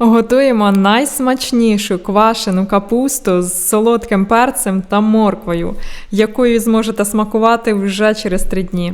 Готуємо найсмачнішу квашену капусту з солодким перцем та морквою, якою зможете смакувати вже через три дні.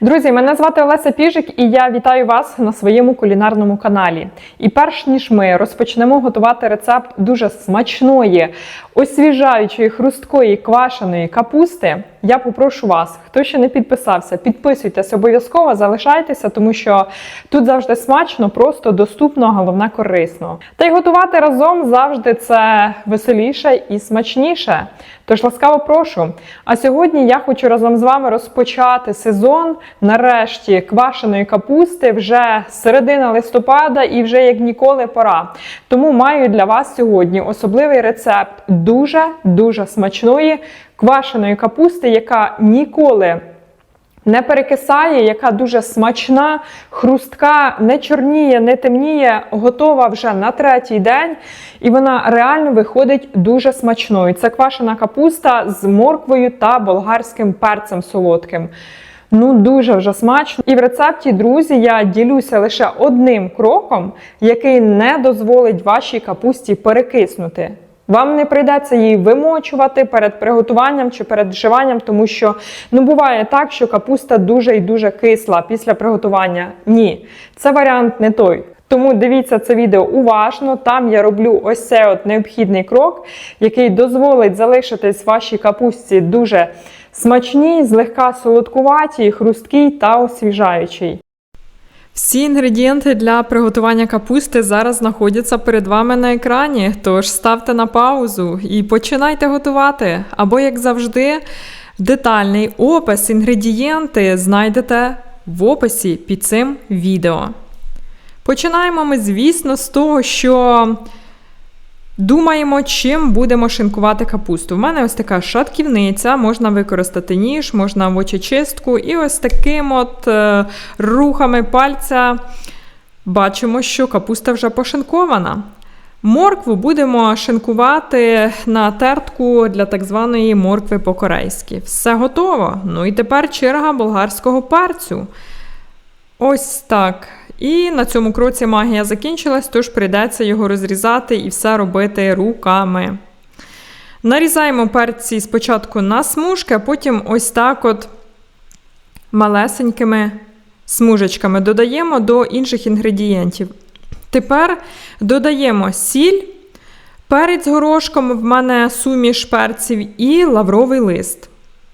Друзі, мене звати Олеся Піжик і я вітаю вас на своєму кулінарному каналі. І перш ніж ми розпочнемо готувати рецепт дуже смачної, освіжаючої, хрусткої квашеної капусти, я попрошу вас, хто ще не підписався, підписуйтесь обов'язково, залишайтеся, тому що тут завжди смачно, просто доступно, головне корисно. Та й готувати разом завжди це веселіше і смачніше. Тож ласкаво прошу. А сьогодні я хочу разом з вами розпочати сезон нарешті квашеної капусти вже середина листопада і вже як ніколи пора. Тому маю для вас сьогодні особливий рецепт дуже дуже смачної квашеної капусти, яка ніколи не перекисає, яка дуже смачна, хрустка, не чорніє, не темніє, готова вже на третій день, і вона реально виходить дуже смачною. Це квашена капуста з морквою та болгарським перцем солодким. Ну, дуже вже смачно. І в рецепті, друзі, я ділюся лише одним кроком, який не дозволить вашій капусті перекиснути. Вам не прийдеться її вимочувати перед приготуванням чи перед вживанням, тому що ну буває так, що капуста дуже і дуже кисла після приготування. Ні, це варіант не той. Тому дивіться це відео уважно. Там я роблю ось цей от необхідний крок, який дозволить залишитись вашій капусті дуже смачній, злегка солодкуватій, хрусткій та освіжаючій. Всі інгредієнти для приготування капусти зараз знаходяться перед вами на екрані, тож ставте на паузу і починайте готувати. Або, як завжди, детальний опис, інгредієнти знайдете в описі під цим відео. Починаємо ми, звісно, з того, що думаємо, чим будемо шинкувати капусту. У мене ось така шатківниця, можна використати ніж, можна вочечистку, і ось таким от е, рухами пальця бачимо, що капуста вже пошинкована. Моркву будемо шинкувати на тертку для так званої моркви по-корейськи. Все готово. Ну і тепер черга болгарського перцю. Ось так. І на цьому кроці магія закінчилась, тож прийдеться його розрізати і все робити руками. Нарізаємо перці спочатку на смужки, а потім ось так от малесенькими смужечками додаємо до інших інгредієнтів. Тепер додаємо сіль, перець горошком, в мене суміш перців і лавровий лист.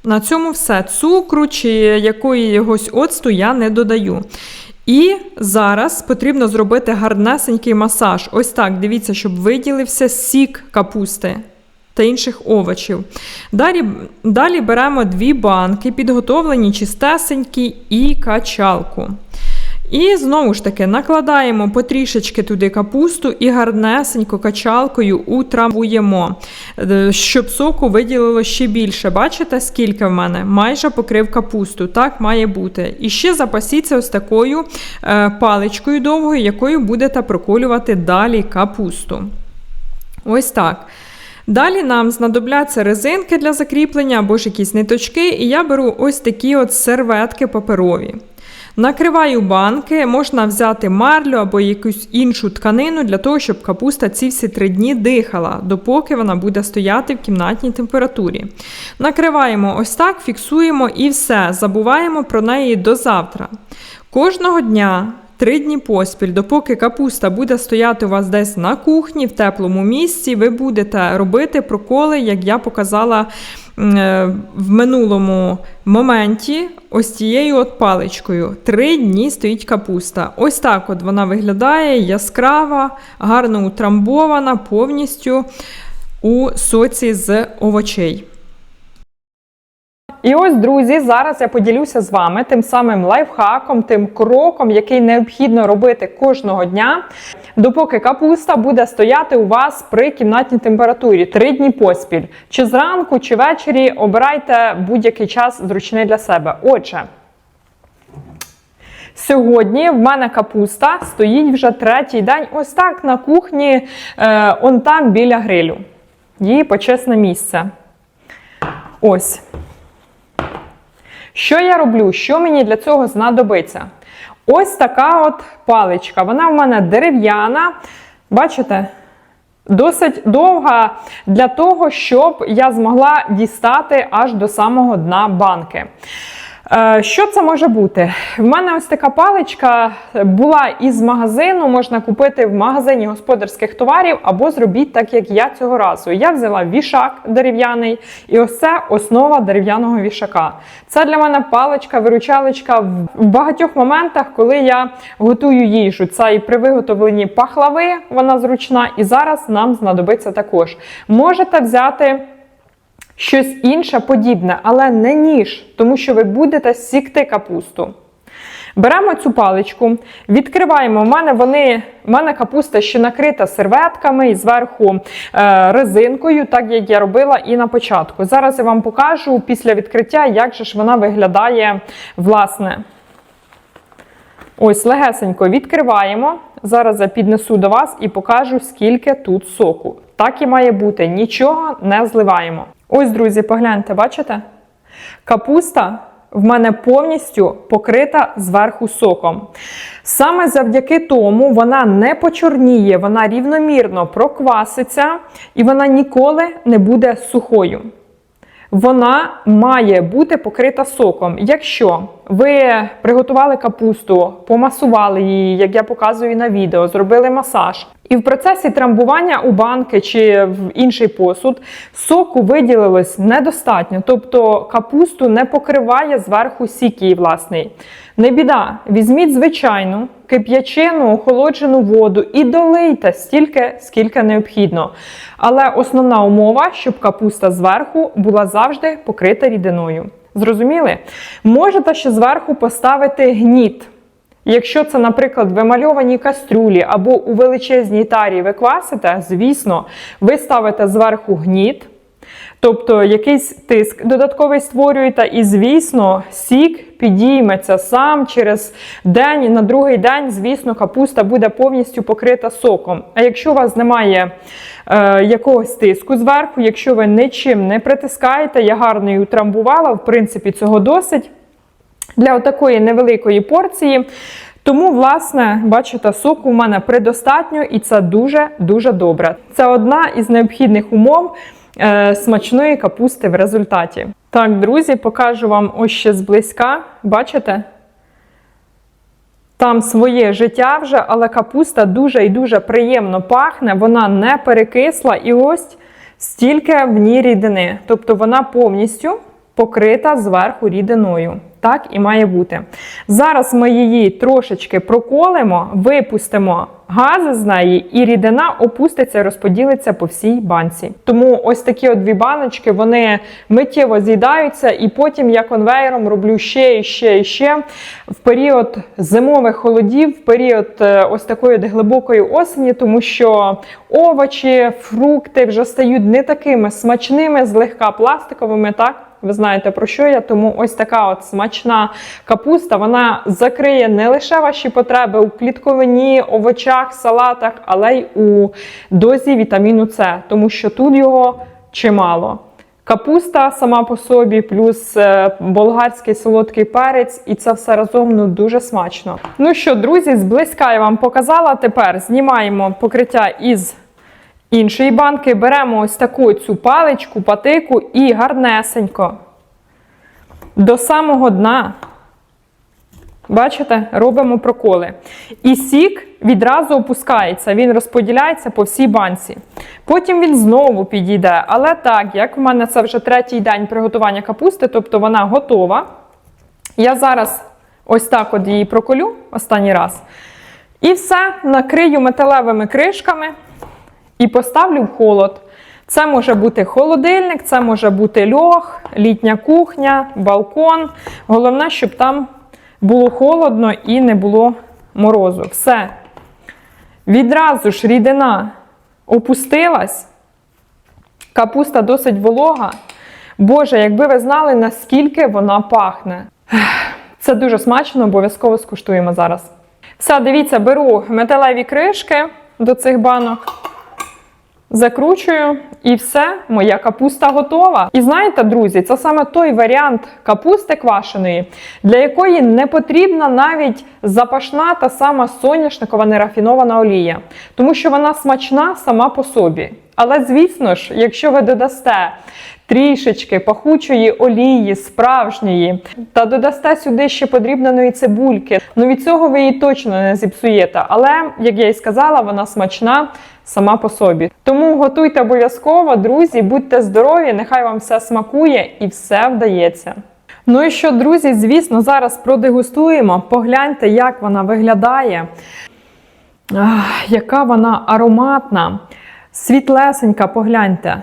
На цьому все. Цукру чи якоїсь оцту я не додаю. І зараз потрібно зробити гарнесенький масаж. Ось так, дивіться, щоб виділився сік капусти та інших овочів. Далі, далі беремо дві банки, підготовлені чистесенькі і качалку. І знову ж таки накладаємо потрішечки туди капусту і гарнесенько качалкою утрамбуємо, е, щоб соку виділило ще більше. Бачите, скільки в мене? Майже покрив капусту. Так має бути. І ще запасіться ось такою е, паличкою довгою, якою будете проколювати далі капусту. Ось так. Далі нам знадобляться резинки для закріплення або ж якісь ниточки, і я беру ось такі от серветки паперові. Накриваю банки, можна взяти марлю або якусь іншу тканину для того, щоб капуста ці всі три дні дихала, допоки вона буде стояти в кімнатній температурі. Накриваємо ось так, фіксуємо і все. Забуваємо про неї до завтра. Кожного дня. Три дні поспіль, допоки капуста буде стояти у вас десь на кухні в теплому місці, ви будете робити проколи, як я показала в минулому моменті, ось цією от паличкою. Три дні стоїть капуста. Ось так от вона виглядає яскрава, гарно утрамбована, повністю у соці з овочей. І ось, друзі, зараз я поділюся з вами тим самим лайфхаком, тим кроком, який необхідно робити кожного дня, допоки капуста буде стояти у вас при кімнатній температурі три дні поспіль. Чи зранку, чи ввечері обирайте будь-який час зручний для себе. Отже. Сьогодні в мене капуста стоїть вже третій день, ось так на кухні, е, он там біля грилю. Її почесне місце. Ось. Що я роблю? Що мені для цього знадобиться? Ось така от паличка. Вона в мене дерев'яна. Бачите? Досить довга для того, щоб я змогла дістати аж до самого дна банки. Е, Що це може бути? В мене ось така паличка була із магазину, можна купити в магазині господарських товарів, або зробіть так, як я цього разу. Я взяла вішак дерев'яний, і ось це основа дерев'яного вішака. Це для мене паличка, виручалочка в багатьох моментах, коли я готую їжу. Це і при виготовленні пахлави, вона зручна, і зараз нам знадобиться також. Можете взяти щось інше подібне, але не ніж, тому що ви будете сікти капусту. Беремо цю паличку, відкриваємо. У мене вони, у мене капуста ще накрита серветками і зверху е, резинкою, так як я робила і на початку. Зараз я вам покажу після відкриття, як же ж вона виглядає власне. Ось легесенько відкриваємо. Зараз я піднесу до вас і покажу, скільки тут соку. Так і має бути, нічого не зливаємо. Ось, друзі, погляньте, бачите? Капуста в мене повністю покрита зверху соком. Саме завдяки тому вона не почорніє, вона рівномірно прокваситься і вона ніколи не буде сухою вона має бути покрита соком. Якщо ви приготували капусту, помасували її, як я показую на відео, зробили масаж, і в процесі трамбування у банки чи в інший посуд соку виділилось недостатньо, тобто капусту не покриває зверху сік її власний. Не біда, візьміть звичайну кип'ячену, охолоджену воду і долийте стільки, скільки необхідно. Але основна умова, щоб капуста зверху була завжди покрита рідиною. Зрозуміли? Можете ще зверху поставити гніт. Якщо це, наприклад, в емальованій кастрюлі або у величезній тарі ви квасите, звісно, ви ставите зверху гніт. Тобто якийсь тиск додатковий створюєте, і, звісно, сік підійметься сам через день. На другий день, звісно, капуста буде повністю покрита соком. А якщо у вас немає е, якогось тиску зверху, якщо ви нічим не притискаєте, я гарно її утрамбувала, в принципі, цього досить для такої невеликої порції. Тому, власне, бачите, соку у мене предостатньо, і це дуже-дуже добре. Це одна із необхідних умов смачної капусти в результаті. Так, друзі, покажу вам ось ще зблизька. Бачите? Там своє життя вже, але капуста дуже і дуже приємно пахне, вона не перекисла і ось стільки в ній рідини. Тобто вона повністю покрита зверху рідиною. Так і має бути. Зараз ми її трошечки проколимо, випустимо гази з неї, і рідина опуститься розподілиться по всій банці. Тому ось такі от дві баночки вони миттєво з'їдаються, і потім я конвейером роблю ще і ще і ще. В період зимових холодів, в період е, ось такої глибокої осені, тому що овочі, фрукти вже стають не такими смачними, злегка пластиковими. так? Ви знаєте про що я, тому ось така от смачна капуста. Вона закриє не лише ваші потреби у клітковині, овочах, салатах, але й у дозі вітаміну С, тому що тут його чимало. Капуста сама по собі, плюс е, болгарський солодкий перець, і це все разом ну, дуже смачно. Ну що, друзі, зблизька я вам показала. Тепер знімаємо покриття із іншої банки, беремо ось таку цю паличку, патику і гарнесенько до самого дна. Бачите, робимо проколи. І сік відразу опускається, він розподіляється по всій банці. Потім він знову підійде. Але так, як в мене це вже третій день приготування капусти, тобто вона готова. Я зараз ось так от її проколю останній раз. І все накрию металевими кришками і поставлю в холод. Це може бути холодильник, це може бути льох, літня кухня, балкон. Головне, щоб там було холодно і не було морозу. Все. Відразу ж рідина опустилась. Капуста досить волога. Боже, якби ви знали, наскільки вона пахне. Це дуже смачно, обов'язково скуштуємо зараз. Все, дивіться, беру металеві кришки до цих банок. Закручую і все, моя капуста готова. І знаєте, друзі, це саме той варіант капусти квашеної, для якої не потрібна навіть запашна та сама соняшникова нерафінована олія, тому що вона смачна сама по собі. Але звісно ж, якщо ви додасте трішечки пахучої олії, справжньої, та додасте сюди ще подрібненої цибульки, ну від цього ви її точно не зіпсуєте. Але, як я і сказала, вона смачна сама по собі. Тому готуйте обов'язково, друзі, будьте здорові, нехай вам все смакує і все вдається. Ну і що, друзі, звісно, зараз продегустуємо. Погляньте, як вона виглядає. Ах, яка вона ароматна, світлесенька, погляньте.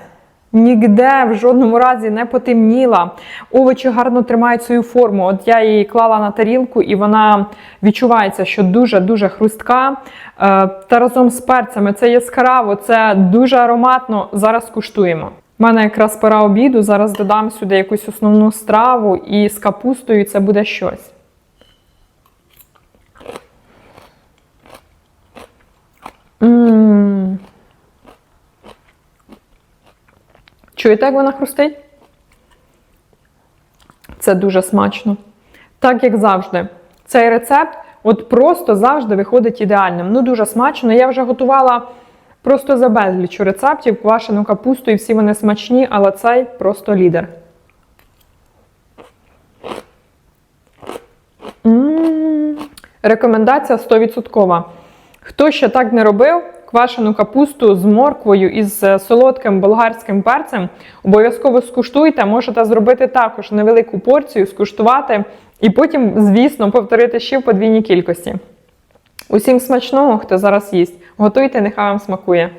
Ніде в жодному разі не потемніла. Овочі гарно тримають свою форму. От я її клала на тарілку, і вона відчувається, що дуже-дуже хрустка. Е, Та разом з перцями це яскраво, це дуже ароматно. Зараз куштуємо. У мене якраз пора обіду. Зараз додам сюди якусь основну страву, і з капустою це буде щось. М. Чуєте, як вона хрустить? Це дуже смачно. Так як завжди. Цей рецепт от просто завжди виходить ідеальним. Ну, дуже смачно. Я вже готувала просто за безлічу рецептів, квашену капусту, і всі вони смачні, але цей просто лідер. М. Рекомендація 100%. Хто ще так не робив, квашену капусту з морквою і з солодким болгарським перцем, обов'язково скуштуйте. Можете зробити також невелику порцію, скуштувати і потім, звісно, повторити ще в подвійній кількості. Усім смачного, хто зараз їсть. Готуйте, нехай вам смакує.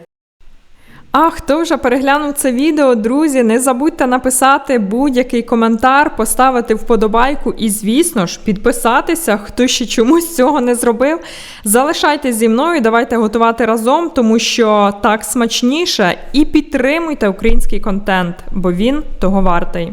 А хто вже переглянув це відео, друзі, не забудьте написати будь-який коментар, поставити вподобайку і, звісно ж, підписатися, хто ще чомусь цього не зробив. Залишайтесь зі мною, давайте готувати разом, тому що так смачніше. І підтримуйте український контент, бо він того вартий.